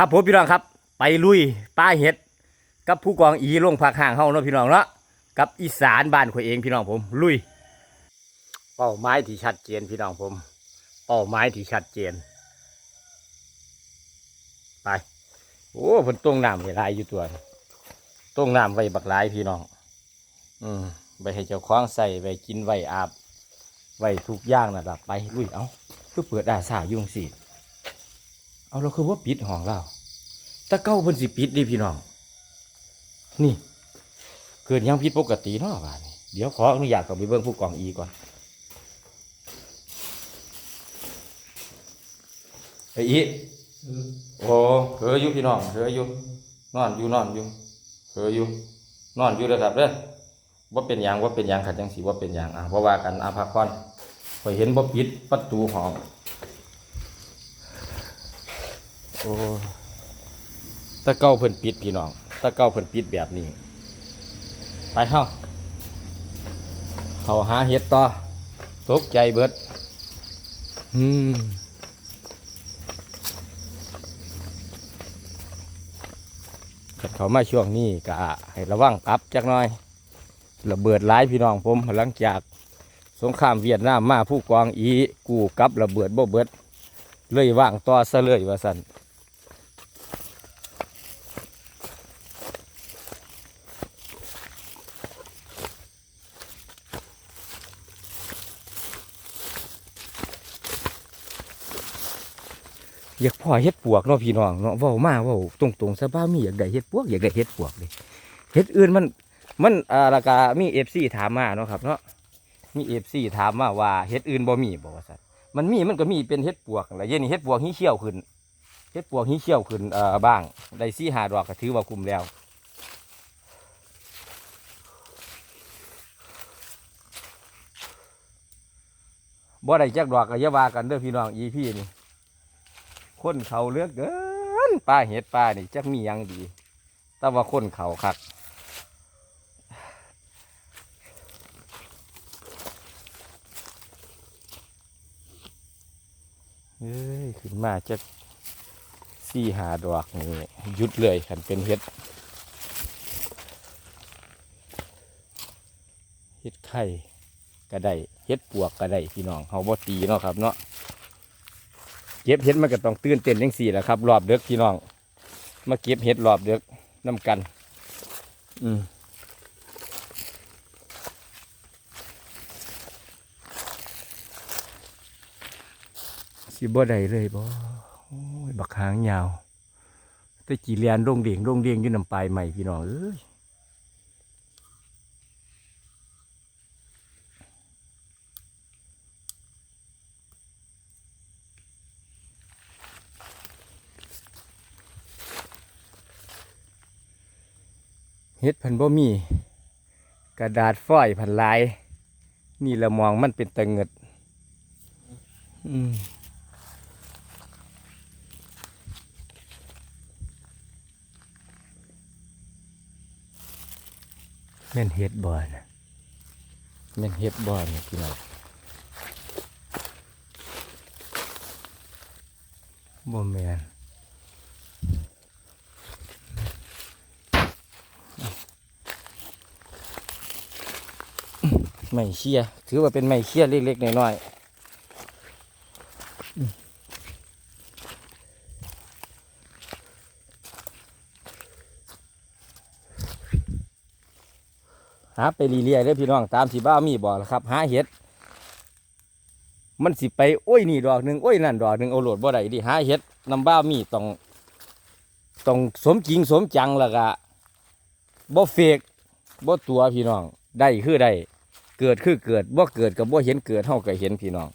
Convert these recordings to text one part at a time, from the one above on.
ครับผมพี่น้องครับ ไปลุยป้าเห็ด กับผู้กองอีลงผักห่างเฮาเนาะพี่น้องเนาะกับอีสานบ้านข่อยเองพี่น้องผม ลุย เป้าหมายที่ชัดเจนพี่น้องผม เป้าหมายที่ชัดเจน ไปโอ้เพิ่นต้งน้ำไว้หลายอยู่ตัวต้งน้ำไว้บักหลายพี่น้อง อืมไปให้เจ้าของใส่ไว้กินไว้อาบไว้ทุกอย่างนั่นล่ะไปลุยเอาคือเปิดอาสายุ่งสิ เอาเราคือว่าปิดห้องเราแต่เก้าเพิ่นสิปิดดิพี่น้อง นี่ เกิดยังผิดปกติเนาะบ้านเดี๋ยวขออนุญาตกับไปเบิ่งผู้กองอีก่อนไอ้อีโอ้เธออยู่พี่น้องเธออยู่นอนอยู่นอนอยู่เธออยู่นอนอยู่เด้อครับเด้อว่าเป็นหยังว่าเป็นหยังขัดจังสีว่าเป็นหยังอะเพราะว่ากันอาภาคอนพอยเห็นบ่าปิดประตูห้อง โอ้ตะเก้าเพิ่นปิดพี่น้องตะเก้าเพิ่นปิดแบบนี้ ไปเฮาเขาหาเห็ดต่อตกใจเบิดอืมขัดเขามาช่วงนี้ก็ให้ระวังกับจักหน่อยระเบิดหลายพี่น้องผมหลังจากสงครามเวียดนามมาผู้กองอีกูกับระเบิดบ่เบิดเลยว่างต่อซะเลยว่าสัน อยากพ่อเฮ็ดปวกเนาะพี่น้องเนาะเว้ามาเว้าตรงๆซะบ้ามีอยากได้เฮ็ดปวกอยากได้เฮ็ดปวกเลยเฮ็ดอื่นมันมันอ่าราคามีเอฟซีถามมาเนาะครับเนาะมีเอฟซีถามมาว่าเฮ็ดอื่นบ่มีบ่ว่าซั่นมันมีมันก็มีเป็นเฮ็ดปวกอะไรเย็นเฮ็ดปวกหีเขี้ยวขึ้นเฮ็ดปวกหีเขี้ยวขึ้นเอ่อบ้างได้สี่หาดอกก็ถือว่าคุ้มแล้วบ่ได้จักดอกก็อย่าว่ากันเด้อพี่น้องอีพี่นี่ คนเขาเลือกเกินปลาเห็ดปลานี่จักมียังดี แต่ว่าคนเขาคักเอ้ยขึ้นมาจะสี่หาดอกนี่หยุดเลยขันเป็นเห็ดเห็ดไข่ก็ได้เห็ดปวกก็ได้พี่น้องเฮาบ่ตีเนาะครับเนาะ ก็บเห็ดมันก็ต้องตื่นเต้นจังสี่แหละครับรอบเด็กพี่น้อง มาเก็บเห็ดรอบเด็กน้ำกัน อืมสิบ่ได้เลยบ่โอ้ยบักหางยาวแต่จีเรียนโรงเดียงโรงเดียงอยู่น้ำปลายใหม่พี่น้องเอ้ย ฮ็ดพันบ่มี กระดาษฝ้อยพันลาย นี่ละมองมันเป็นตะเงิดอืมแม่นเฮ็ดบ่อนะแม่นเฮ็ดบ่อนี่พี่น้องบ่แม่น ไม่เชี่ยถือว่าเป็นไม่เชี่ยเล็กๆน้อยๆอืมหาไปเรียๆเด้อพี่น้องตามที่บ้ามีบอกแล้วครับ หาเห็ดมันสิไปโอ้ยนี่ดอกหนึ่งโอ้ยนั่นดอกหนึ่งเอาโหลดบ่ได้ดิหาเห็ดน้ำบ้ามีต้องต้องสมจริงสมจังแล้วก็บ่เฟกบ่ตัวพี่น้องได้คือได้ เกิดคือเกิดบ่เกิดกับบ่เห็นเกิดเฮาก็เห็นพี่น้อง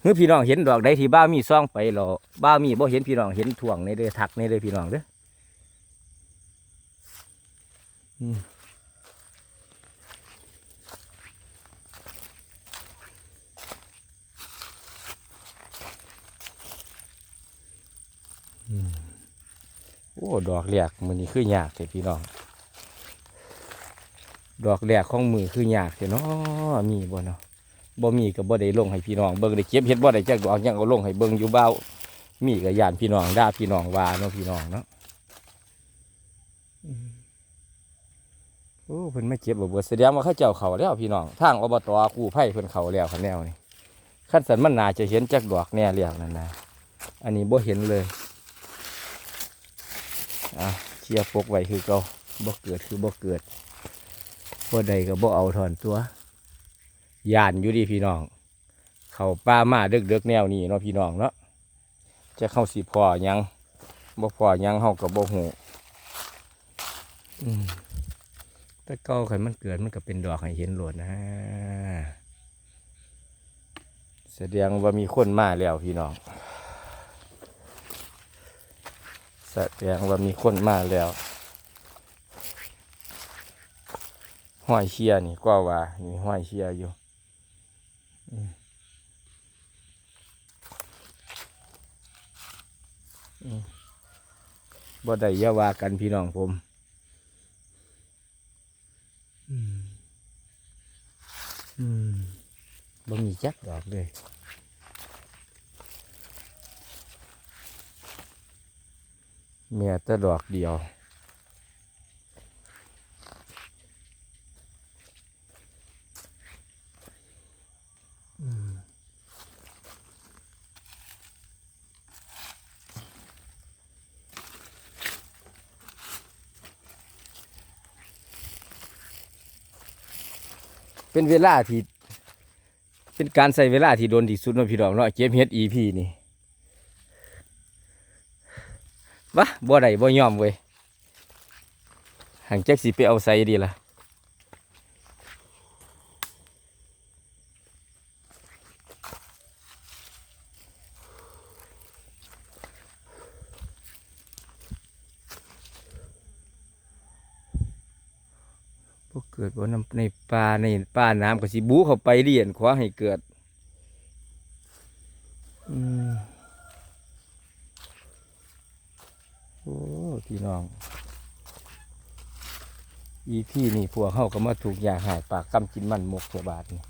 เมื่อพี่น้องเห็นดอกใดที่บ้ามีซ่องไปหรอบ้ามีบ่เห็นพี่น้องเห็นถ่วงในเด้อทักในเด้อพี่น้องเด้ออืมโอ้ ดอกแรกมื้อนี้คือยากแต่พี่น้อง ดอกแรกของมือคือยากแต่เนาะมีบ่เนาะบ่มีก็บ่ได้ลงให้พี่น้องเบิ่งได้เก็บเฮ็ดบ่ได้จักดอกยังเอาลงให้เบิ่งอยู่เบามีกับยานพี่น้องด่าพี่น้องว่าเนาะพี่น้องเนาะมโอ้เพิ่นไม่เก็บบ่เบิดแสดงว่าเขาเจ้าเขาแล้วพี่น้องทางอบตกู้ภัยเพิ่นเขาแล้วคันแนวนี่ขั้นสันมันนาจะเห็นจักดอกแน่เรียกนั่นนะอันนี้บ่เห็นเลยอะเชียร์ปกไว้คือเก่าบ่เกิดคือบ่เกิด บ่ใดก็บ่เอาถอนตัวย่านอยู่ดีพี่น้อง เขาป้ามาเดึกๆแนวนี้เนาะพี่น้องเนาะจะเข้าสิพอยังบ่พอยังเฮาก็บ่ฮู้อืมแต่เก่าคันมันเกิดมันก็เป็นดอกให้เห็นโลดนะแสดงว่ามีคนมาแล้วพี่น้องแสดงว่ามีคนมาแล้ว ห้อยเชียนี่ก็ว่ามีห้อยเชียอยู่บ่ได้ยาว่ากันพี่น้องผมอืมอืมบ่มีจักดอกเลยเมียแต่ดอกเดียว เป็นเวลาที่เป็นการใส่เวลาที่โดนที่สุดเนาะพี่น้องเนาะเก็บเฮ็ดอีพีนี่วะบ่ได้บ่ยอมเว้ยห่างแจ็คสิไปเอาใส่ดีล่ะ กิดบ่น้ำในป่าในป่าน้ำก็สิบูเข้าไปเรียนขวาให้เกิดอืมโอ้พี่น้องอีพี่นี่พวกเขาก็มาถูกยาหายปากกำกินมันมกเทบาทนี่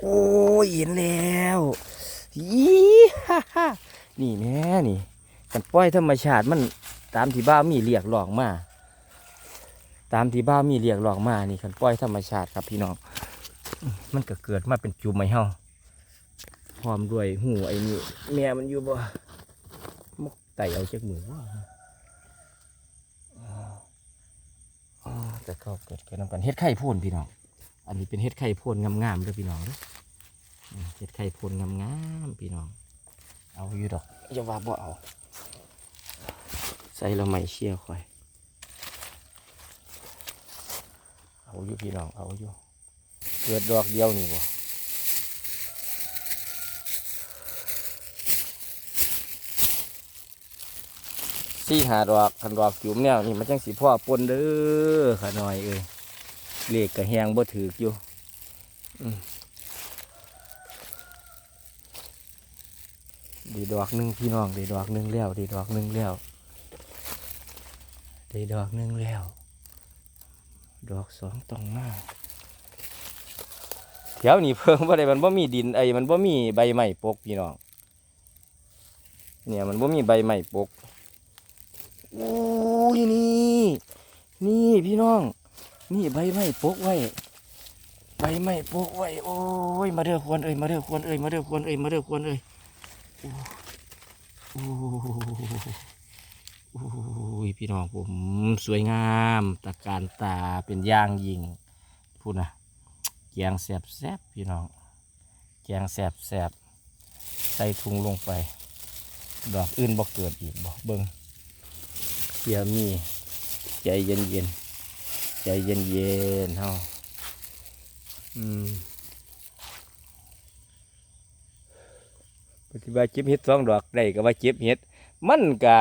โอ้ยเห็นแล้วยีฮ่าฮ่านี่แม่นี่ กันปล่อยธรรมชาติมันตามที่บ้ามีเรียกร้องมา ตามที่บ้ามีเรียกร้องมานี่คันปล่อยธรรมชาติครับพี่น้อง มันก็เกิดมาเป็นจุ่มไม้เฮาพร้อมด้วยหูไอ้นี่แม่มันอยู่บ่มกไตเอาจากมือว่าแต่เขาเกิดกันนำกันเฮ็ดไข่พ่นพี่น้อง อันนี้เป็นเฮ็ดไข่พ่นงามๆเด้อพี่น้องเด้ออืมเฮ็ดไข่พ่นงามๆพี่น้อง เอาอยู่ดอกอย่าว่าบ่เอาใส่เราไม่เชี่ยวค่อยเอาอยู่พี่น้องเอาอยู่เกิดดอกเดียวนี่บ่สี่หาดอกคันดอกจุ่มแนวนี่มันจังสิพ่อปนเด้อขาน้อยเอ้ยเลขกระแหงบ่ถือกอยู่อืม ดีดอกหนึ่งพี่น้องดีดอกหนึ่งแล้วดีดอกหนึ่งแล้วดีดอกหนึ่งแล้ว ดอกสองตรงหน้าแถวนี้เพิ่งว่าอะไดมันบ่มีดินไอ้มันบ่มีใบไม้ปกพี่น้องเนี่ยมันบ่มีใบไม้ปกโอ้ยนี่นี่พี่น้อง นี่ใบไม้ปกไว้ใบไม้ปกไว้โอ้ยมาเด้อควรเอ้ยมาเด้อควรเอ้ยมาเด้อควรเอ้ยมาเด้อควรเอ้ย โอ้โอ้โอ้ยพี่น้องผมสวยงามตะการตาเป็นย่างยิงพูดนะแกงแสบแสบพี่น้องแกงแสบแสบใส่ถุงลงไป ดอกอื่นบ่เกิดอีกบ่เบิ่งเสียมีใจเย็นเย็นใจเย็นเย็นเฮาอืม ปฏิบัติเจ็บเห็ดสองดอกได้ก็ว่าเจ็บเห็ดมันกะ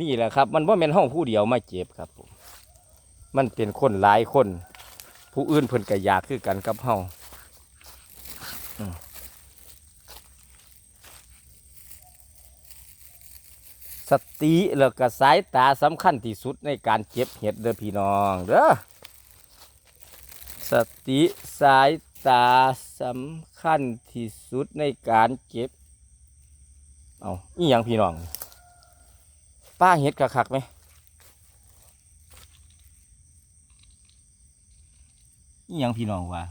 นี่แหละครับ มันว่าเป็นห้องผู้เดียวมาเจ็บครับผมมันเป็นคนหลายคน ผู้อื่นเพิ่นก็อยากคือกันกับเฮาสติแล้วก็สายตาสำคัญที่สุดในการเก็บเห็ดเด้อพี่น้องเด้อสติสาย ษาสำคัญที่สุดในการเก็บ เอาอีหยังพี่น้อง ป้าเห็ดคักๆไหมอีหยังพี่น้องว่า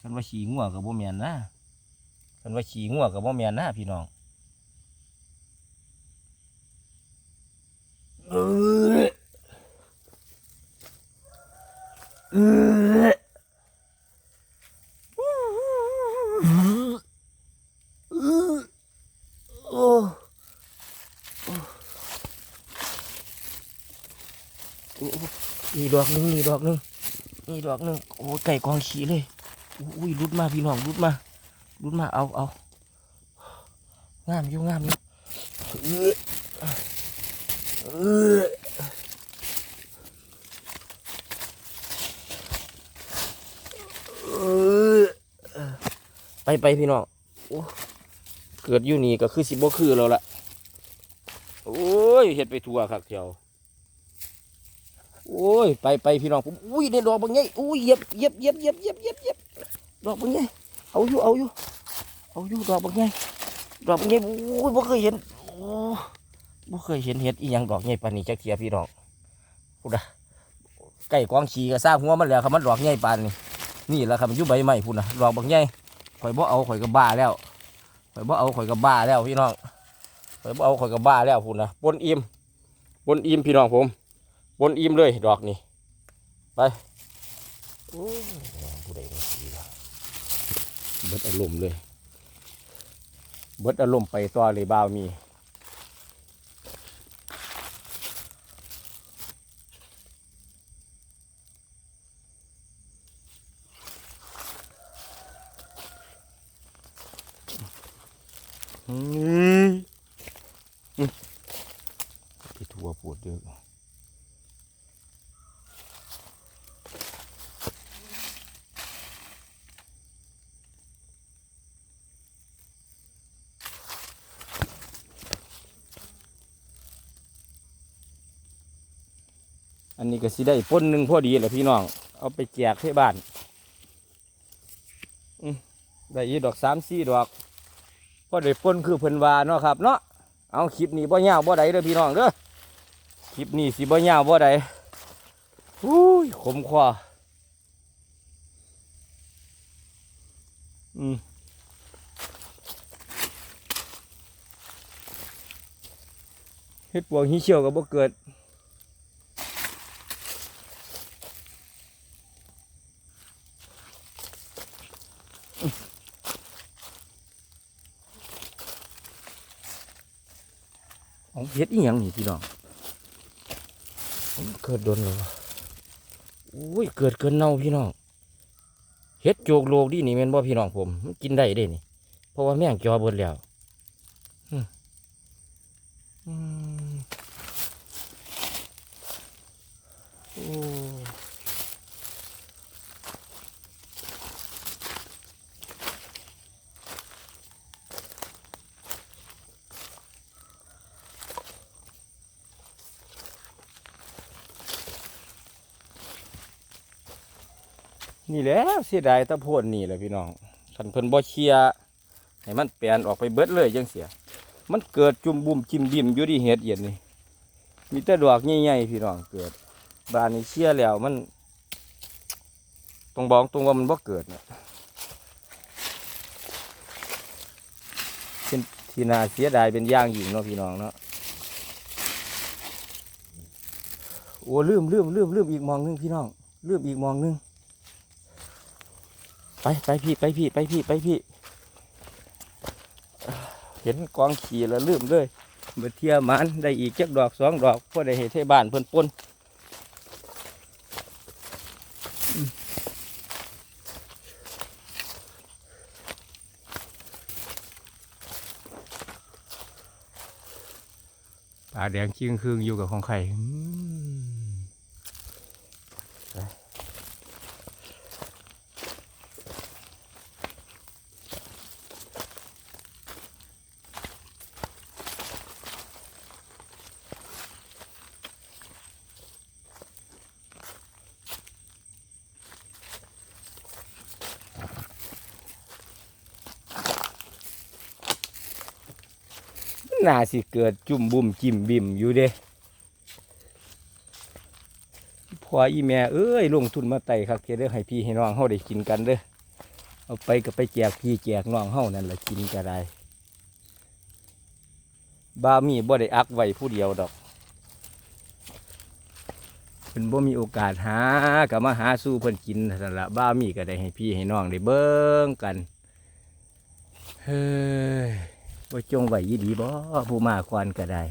คันว่าฉีงัวกับบ่แม่นนะคันว่าฉีงัวกับบ่แม่นนะพี่น้องเออเออโอ้ นี่ดอกหนึงนี่ดอกหนึงนี่ดอกหนึงโอ้ไก่กองขี้เลยอุ้ยรุดมาพี่น้องรุดมารุดมาเอาเอางามอยู่งามอยู่เออเออเอ ไปไปพี่น้องโอ้เกิดอยู่นี่ก็คือสิบ่คือแล้วล่ะ โอ้ยเห็ดไปทัวคักเที่ยวโอ้ยไปไปพี่น้องผมอุ้ยได้ดอกบางไงอุ้ยเย็บเย็บเย็บเย็บเย็บเย็บเย็บดอกบางไงเอาอยู่เอาอยู่เอาอยู่ดอกบางไงดอกบางไงอุ้ยบ่เคยเห็นโอ้บ่เคยเห็นเห็ดอีหยังดอกใหญ่ปานนี้จักเทียพี่น้องพูดนะไก่กองขี่ก็ซางหัวมันแล้วครับมันดอกใหญ่ปานนี้นี่แหละครับมันอยู่ใบไม้พูดนะดอกบางไง ข่อยบ่เอาข่อยกับ้าแล้วข่อยบ่เอาข่อยกับ้าแล้วพี่น้องข่อยบ่เอาข่อยกับ้าแล้วพูดนะปนอิ่มปนอิ่มพี่น้องผมบนอิ่มเลยดอกนี่ไปโอ้ผู้ใดมาสีละเบิดอารมณ์เลยเบิดอารมณ์ไปต่อเลยบ่าวมี ที่ทัวปวดเยอะอันนี้ก็สิได้ป้นหนึ่งพอดีแหละพี่น้อง เอาไปแจกให้บ้านอืมได้ยีดอกสามสี่ดอก พอได้ปนคือเพิ่นวาเนาะครับเนาะเอาคลิปนี้บ่ยาวบ่ใดเด้อพี่น้องเด้อคลิปนี้สิบ่ยาวบ่ใดอุ้ยขมคออืมเฮ็ดปวงหิเชี่ยวก็บ่เกิด เฮ็ดอีหยังนี่พี่น้องผมเกิดโดนเลยวะอุ้ยเกิดเกินเน่าพี่น้องเฮ็ดโจกโลกดีนี่แม่นบ่พี่น้องผมมันกินได้เด้นี่ เพราะว่าแม่งจอเบิดแล้วอืมอืมโอ้ นี่แหล้วเสียดายตะโพนนี่แหละพี่น้องคันเพิ่นบ่เชียให้มันแปลนออกไปเบิดเลยจังเสีย มันเกิดจุ่มบุ่มจิ้มบิ่มอยู่ที่เห็ดเย็นนี่มีแต่ดอกใหญ่ๆพี่น้องเกิด บานนี้เชียแล้วมันตรงบอกตรงว่ามันบ่เกิดนะเป็นที่นาเสียดายเป็นย่างหยิ่งเนาะพี่น้องเนาะโอ้ลืมลืมลืมลืมอีกมองหนึงพี่น้องลืมอีกมองหนึง ไปไปพี่ไปพี่ไปพี่ไปพี่ เห็นกองขี่แล้วลืมเลยเมื่อเทียมันได้อีกเจักดอกสองดอกเพื่อได้เห็ดให้บ้านเพิ่นปนอืมตาแดงจิ้งคืงอยู่กับของไข่ น่าสิเกิดจุ่มบุ่มจิ้มบิ่มอยู่เด้พออีแม่เอ้ยลงทุนมาไต่ครับเด้อให้พี่ให้น้องเฮาได้กินกันเด้อเอาไปก็ไปแจกพี่แจกน้องเฮานั่นแหละกินก็ได้บ้ามีบ่ได้อักไว้ผู้เดียวดอกเพิ่นบ่มีโอกาสหาก็มาหาสู้เพิ่นกินนั่นละบ้ามีก็ได้ให้พี่ให้น้องได้เบิ่งกันเฮ้ย ว่าจงไหวยี่ดีบ่ผู้มาควานก็ได้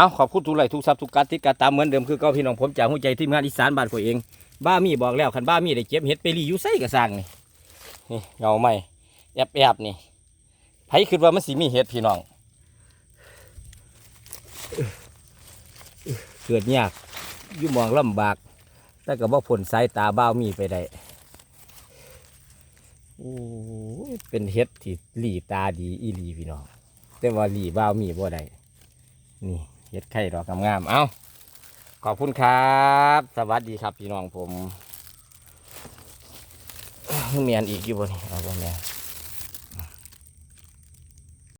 เอาขอบคุณทุกไลทุกซับทุกการติดการตามเหมือนเดิมคือเก็พี่น้องผมจากหัวใจที่งานอีสานบ้านข่อยเอง บ้ามีบอกแล้วคันบ้ามีได้เก็บเห็ดไปรีอยู่ไสกระสังนี่นี่เงาไหมแอบแอบๆนี่ไผคิดว่ามันสิมีเห็ดพี่น้อง เกิดยากยู่มองลำบาก แต่ก็บ่พ้นสายตาบ้ามีไปได้โอ้ยเป็นเห็ดที่หลีตาดีอีหลีพี่น้อง แต่ว่าหลีบ้ามีบ่ได้นี่ เห็ดไข่ดอกงามๆ เอาขอบคุณครับ สวัสดีครับพี่น้องผมเมียนอีกอยู่บนเอาบ่แม่น